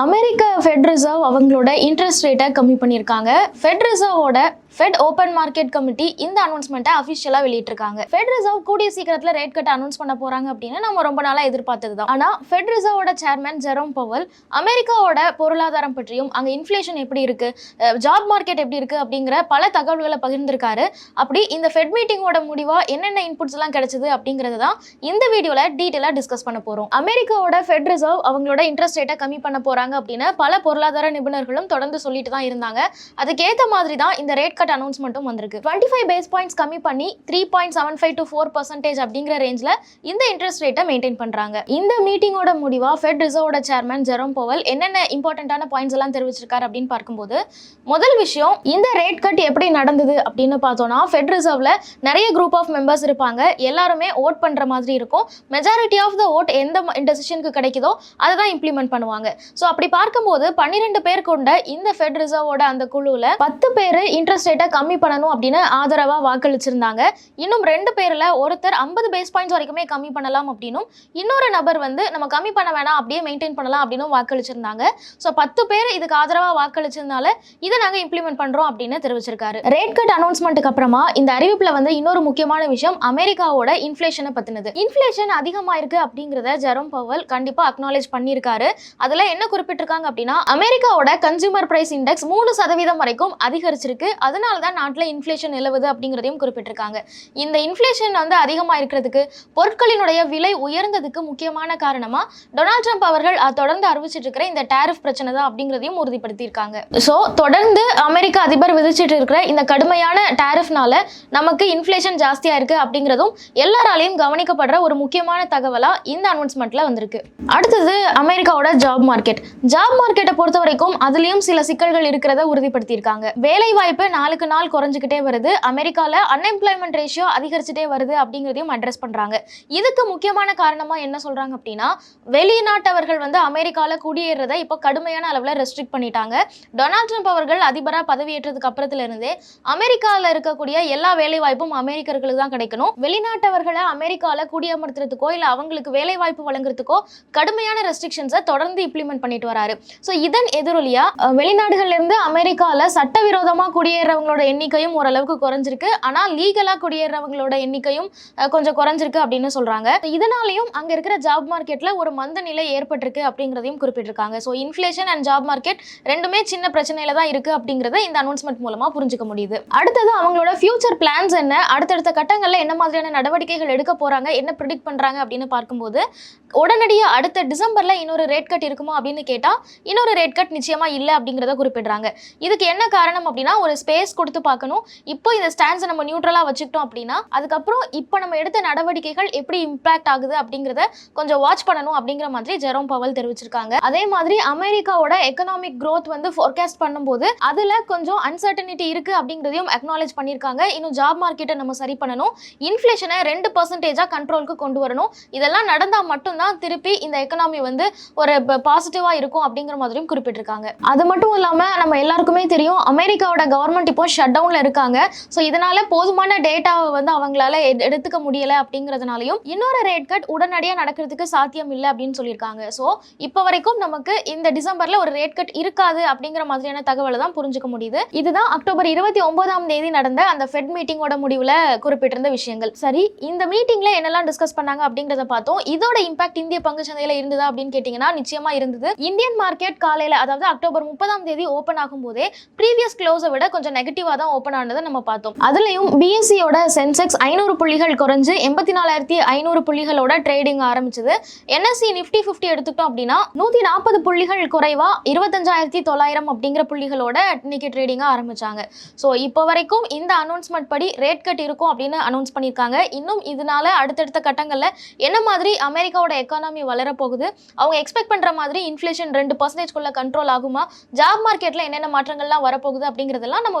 அமெரிக்க fed reserve அவங்களோட interest ரேட்டை கம்மி பண்ணியிருக்காங்க. ஃபெட் ரிசர்வோட ஃபெட் ஓப்பன் மார்க்கெட் கமிட்டி இந்த அனௌன்ஸ்மெண்ட்டை அஃபிஷியலாக வெளியிட்டிருக்காங்க. ஃபெட் ரிசர்வ் கூடிய சீக்கிரத்தில் ரேட் கட் அனௌன்ஸ் பண்ண போகிறாங்க அப்படின்னு நம்ம ரொம்ப நாளாக எதிர்பார்த்தது தான் ஆனால் ஃபெட் ரிசர்வோட சேர்மன் ஜெரோம் பவல் அமெரிக்காவோட பொருளாதாரம் பற்றியும் அங்கே இன்ஃப்ளேஷன் எப்படி இருக்குது ஜாப் மார்க்கெட் எப்படி இருக்குது அப்படிங்கிற பல தகவல்களை பகிர்ந்திருக்காரு. அப்படி இந்த ஃபெட் மீட்டிங்கோட முடிவாக என்னென்ன இன்புட்ஸ் எல்லாம் கிடைச்சது அப்படிங்கிறது தான் இந்த வீடியோவில் டீட்டெயிலாக டிஸ்கஸ் பண்ண போகிறோம் அமெரிக்காவோட ஃபெட் ரிசர்வ் அவங்களோட இன்ட்ரெஸ்ட் ரேட்டை கம்மி பண்ண போகிறாங்க அப்படின்னு பல பொருளாதார நிபுணர்களும் தொடர்ந்து சொல்லிட்டு தான் இருந்தாங்க. அதுக்கேற்ற மாதிரி தான் இந்த ரேட் கட் அனௌன்ஸ்மெண்ட்டும் வந்திருக்கு. டுவெண்ட்டி ஃபைவ் பேஸ் பாயிண்ட்ஸ் கம்மி பண்ணி three point seven five to four percentage அப்படிங்கிற ரேஞ்சில் இந்த இன்ட்ரெஸ்ட் ரேட்டை மெயின்டைன் பண்றாங்க. இந்த மீட்டிங்கோட முடிவா ஃபெட் ரிசர்வோட சேர்மன் ஜெரோம் போவல் என்னென்ன இம்பார்ட்டண்ட்டான பாயிண்ட்ஸ் எல்லாம் தெரிவிச்சிருக்காரு அப்படின்னு பார்க்கும்போது முதல் விஷயம் இந்த ரேட் கட் எப்படி நடந்தது அப்படின்னு பார்த்தோம்னா ஃபெட் ரிசர்வ்ல நிறைய குரூப் ஆஃப் மெம்பர்ஸ் இருப்பாங்க. எல்லாருமே ஓட் பண்ற மாதிரி இருக்கும். மெஜாரிட்டி ஆஃப் த ஓட் எந்த டெசிஷனுக்கு கிடைக்குதோ அதை தான் இம்ப்ளிமெண்ட் பண்ணுவாங்க. ஸோ அப்படி பார்க்கும்போது பன்னிரெண்டு பேர் கொண்ட இந்த ஃபெட் ரிசர்வோட அந்த குழுவில் பத்து பேர் இன்ட்ரெஸ்ட் ரேட்டை கம்மி பண்ணணும் அப்படின்னு ஆதரவாக வாக்களிச்சிருந்தாங்க. இன்னும் ரெண்டு பேரில் ஒருத்தர் ஐம்பது பேஸ் பாயிண்ட்ஸ் வரைக்குமே கம்மி பண்ணலாம் அப்படின்னும் இன்னொரு நபர் வந்து நம்ம கம்மி பண்ண வேணாம் அப்படியே மெயின்டைன் பண்ணலாம் அப்படின்னு வாக்களிச்சிருந்தாங்க. ஸோ பத்து பேர் இதுக்கு ஆதரவாக வாக்களிச்சதுனால இதை நாங்கள் இம்ப்ளிமெண்ட் பண்ணுறோம் அப்படின்னு தெரிவிச்சிருக்காரு. ரேட் கட் அனௌன்ஸ்மெண்ட்டுக்கு அப்புறமா இந்த அறிவிப்பில் வந்து இன்னொரு முக்கியமான விஷயம் அமெரிக்காவோட இன்ஃப்ளேஷனை பற்றினது இன்ஃப்ளேஷன் அதிகமாக இருக்குது அப்படிங்கிறத ஜெரோம் பவல் கண்டிப்பாக அக்னாலேஜ் பண்ணியிருக்காரு. அதில் என்ன குறிப்பிட்டிருக்காங்க அப்படின்னா அமெரிக்காவோட கன்சியூமர் பிரைஸ் இண்டெக்ஸ் மூணு சதவீதம் வரைக்கும் அதிகரிச்சிருக்கு. அதனால தான் நாட்டில் இன்ஃப்ளேஷன் நிலவுது அப்படிங்கிறதையும் குறிப்பிட்டிருக்காங்க. இந்த இன்ஃப்ளேஷன் வந்து அதிகமாக இருக்கிறதுக்கு பொருட்களினுடைய விலை உயர்ந்ததுக்கு முக்கியமான காரணமாக டொனால்ட் ட்ரம்ப் அவர்கள் தொடர்ந்து அறிவிச்சிட்டு இருக்கிற இந்த டேரிஃப் பிரச்சனை தான் அப்படிங்கிறதையும் உறுதிப்படுத்தியிருக்காங்க. ஸோ தொடர்ந்து அமெரிக்க அதிபர் விதிச்சிட்டு இருக்கிற இந்த கடுமையான டேரிஃப்னால நமக்கு இன்ஃப்ளேஷன் ஜாஸ்தியாக இருக்கு அப்படிங்கிறதும் எல்லாராலையும் கவனிக்கப்படுற ஒரு முக்கியமான தகவலாக இந்த அனௌன்ஸ்மெண்ட்ல வந்திருக்கு. அடுத்தது அமெரிக்காவோட ஜாப் மார்க்கெட் ஜாப் மார்க்கெட்டை பொறுத்த வரைக்கும் அதுலயும் சில சிக்கல்கள் இருக்கிறத உறுதிப்படுத்தியிருக்காங்க. வேலை வாய்ப்பு நாளுக்கு நாள் குறைஞ்சிக்கிட்டே வருது. அமெரிக்காவில் அன்எம்ப்ளாய்மெண்ட் ரேஷியோ அதிகரிச்சுட்டே வருது அப்படிங்கிறதையும் அட்ரஸ் பண்றாங்க. இதுக்கு முக்கியமான காரணமா என்ன சொல்றாங்க அப்படின்னா வெளிநாட்டவர்கள் வந்து அமெரிக்காவில் குடியேறதை இப்போ கடுமையான அளவில் ரெஸ்ட்ரிக்ட் பண்ணிட்டாங்க. டொனால்ட் ட்ரம்ப் அவர்கள் அதிபராக பதவியேற்றதுக்கு அப்புறத்துல இருந்தே அமெரிக்காவில் இருக்கக்கூடிய எல்லா வேலைவாய்ப்பும் அமெரிக்கர்களுக்கு தான் கிடைக்கணும். வெளிநாட்டவர்களை அமெரிக்காவில் குடியமர்த்துறதுக்கோ இல்லை அவங்களுக்கு வேலைவாய்ப்பு வழங்குறதுக்கோ கடுமையான ரெஸ்ட்ரிக்ஷன்ஸை தொடர்ந்து இம்ப்ளிமெண்ட் பண்ணிட்டு வராரு. ஸோ இதன் எதிரொலியா அஹ், இருந்து அமெரிக்காவில் சட்டவிரோதமாக குடியேறவங்களோட எண்ணிக்கையும் ஓரளவுக்கு குறைஞ்சிருக்கு. ஆனால் லீகலாக குடியேறவங்களோட எண்ணிக்கையும் கொஞ்சம் குறைஞ்சிருக்கு அப்படின்னு சொல்கிறாங்க இதனாலையும் அங்கே இருக்கிற ஜாப் மார்க்கெட்டில் ஒரு மந்த நிலை ஏற்பட்டிருக்கு அப்படிங்கிறதையும் குறிப்பிட்டிருக்காங்க. So inflation and job market ரெண்டுமே சின்ன பிரச்சனையில தான் இருக்குது அப்படிங்கிறத இந்த அனௌன்ஸ்மெண்ட் மூலமாக புரிஞ்சுக்க முடியுது. அடுத்தது அவங்களோட ஃபியூச்சர் பிளான்ஸ் என்ன? அடுத்தடுத்த கட்டங்களில் என்ன மாதிரியான நடவடிக்கைகள் எடுக்க போகிறாங்க என்ன ப்ரிடிக்ட் பண்ணுறாங்க அப்படின்னு பார்க்கும்போது உடனடியாக அடுத்த டிசம்பரில் இன்னொரு ரேட் கட் இருக்குமா அப்படின்னு கேட்டால் இன்னொரு ரேட் கட் நிச்சயமாக இல்லை அப்படிங்கிறத குறிப்பிடுறாங்க. இதுக்கு என்ன காரணம் அப்படின்னா ஒரு ஸ்பேஸ் கொடுத்து பார்க்கணும். இப்போ இந்த ஸ்டாண்ட்ஸை நம்ம நியூட்ரலாக வச்சுக்கிட்டோம் அப்படின்னா அதுக்கப்புறம் இப்போ நம்ம எடுத்த நடவடிக்கைகள் எப்படி இம்பாக்ட் ஆகுது அப்படிங்கிறத கொஞ்சம் வாட்ச் பண்ணணும் அப்படிங்கிற மாதிரி ஜெரோம் பவல் தெரிவிச்சிருக்காங்க. அதே மாதிரி அமெரிக்காவோட எக்கனாமிக் க்ரோத் வந்து ஃபோர்காஸ்ட் பண்ணும்போது அதில் கொஞ்சம் அன்சர்டனிட்டி இருக்கு அப்படிங்கிறதையும் அக்னாலேஜ் பண்ணியிருக்காங்க. இன்னும் ஜாப் மார்க்கெட்டை நம்ம சரி பண்ணணும். இன்ஃப்ளேஷனை ரெண்டு பர்சன்டேஜாக கண்ட்ரோலுக்கு கொண்டு வரணும். இதெல்லாம் நடந்தால் மட்டும்தான் திருப்பி இந்த எக்கனாமி வந்து ஒரு பாசிட்டிவாக இருக்கும் அப்படிங்கிற மாதிரியும் குறிப்பிட்டிருக்காங்க. அது மட்டும் இல்லாமல் நம்ம எல்லாருக்குமே தெரியும் அமெரிக்காவோட கவர்மெண்ட் இப்போ ஷட் டவுனில் இருக்காங்க. ஸோ இதனால போதுமான டேட்டாவை வந்து அவங்களால எடுத்துக்க முடியலை அப்படிங்கிறதுனாலையும் இன்னொரு ரேட் கட் உடனடியாக நடக்கிறதுக்கு சாத்தியம் இல்லை அப்படின்னு சொல்லியிருக்காங்க. ஸோ இப்போ வரைக்கும் நமக்கு இந்த டிசம்பர்ல ஒரு ரேட் கட் இருக்காது அப்படிங்கிற மாதிரியான தகவலை தான் புரிஞ்சுக்க முடியுது. இதுதான் அக்டோபர் இருபத்தி ஒன்பதாம் தேதி நடந்த அந்த ஃபெட் மீட்டிங்கோட முடிவில் குறிப்பிட்டிருந்த விஷயங்கள். சரி இந்த மீட்டிங்ல என்னெல்லாம் டிஸ்கஸ் பண்ணாங்க அப்படிங்கிறத பார்த்தோம். இதோட இம்பாக்ட் இந்திய பங்கு சந்தையில் இருந்ததா அப்படின்னு கேட்டிங்கன்னா நிச்சயமாக இருந்தது. இந்தியன் மார்க்கெட் காலையில் அதாவது அக்டோபர் முப்பதாம் தேதி ஓப்பன் ஆகும் போதே ப்ரீவியஸ் க்ளோஸை விட கொஞ்சம் நெகட்டிவாக தான் ஓப்பன் ஆனதை நம்ம பார்த்தோம். அதுலேயும் பிஎஸ்சியோட சென்செக்ஸ் ஐநூறு புள்ளிகள் குறைஞ்சு எண்பத்தி நாலாயிரத்தி ஐநூறு புள்ளிகளோட ட்ரேடிங் ஆரம்பிச்சது. என்எஸ்சி நிஃப்டி ஃபிஃப்டி எடுத்துக்கிட்டோம் அப்படின்னா நூற்றி நாற்பது புள்ளிகள் குறைவா இருபத்தஞ்சாயிரத்தி தொள்ளாயிரம் அப்படிங்கிற புள்ளிகளோட இன்னைக்கு ட்ரேடிங்காக ஆரம்பிச்சாங்க. ஸோ இப்போ வரைக்கும் இந்த அனௌன்ஸ்மெண்ட் படி ரேட் கட் இருக்கும் அப்படின்னு அனௌன்ஸ் பண்ணியிருக்காங்க. இன்னும் இதனால அடுத்தடுத்த கட்டங்களில் என்ன மாதிரி அமெரிக்காவோட எக்கானமி வளரப்போகுது அவங்க எக்ஸ்பெக்ட் பண்ணுற மாதிரி இன்ஃப்ளேஷன் ரெண்டு பர்சன்டேஜ்குள்ளே கண்ட்ரோல் ஆகுமா ஜாப் மார்க்கெட்டில் என்னென்ன மாற்றங்கள்லாம் வரப்போகுது அப்படிங்கிறதெல்லாம் நம்ம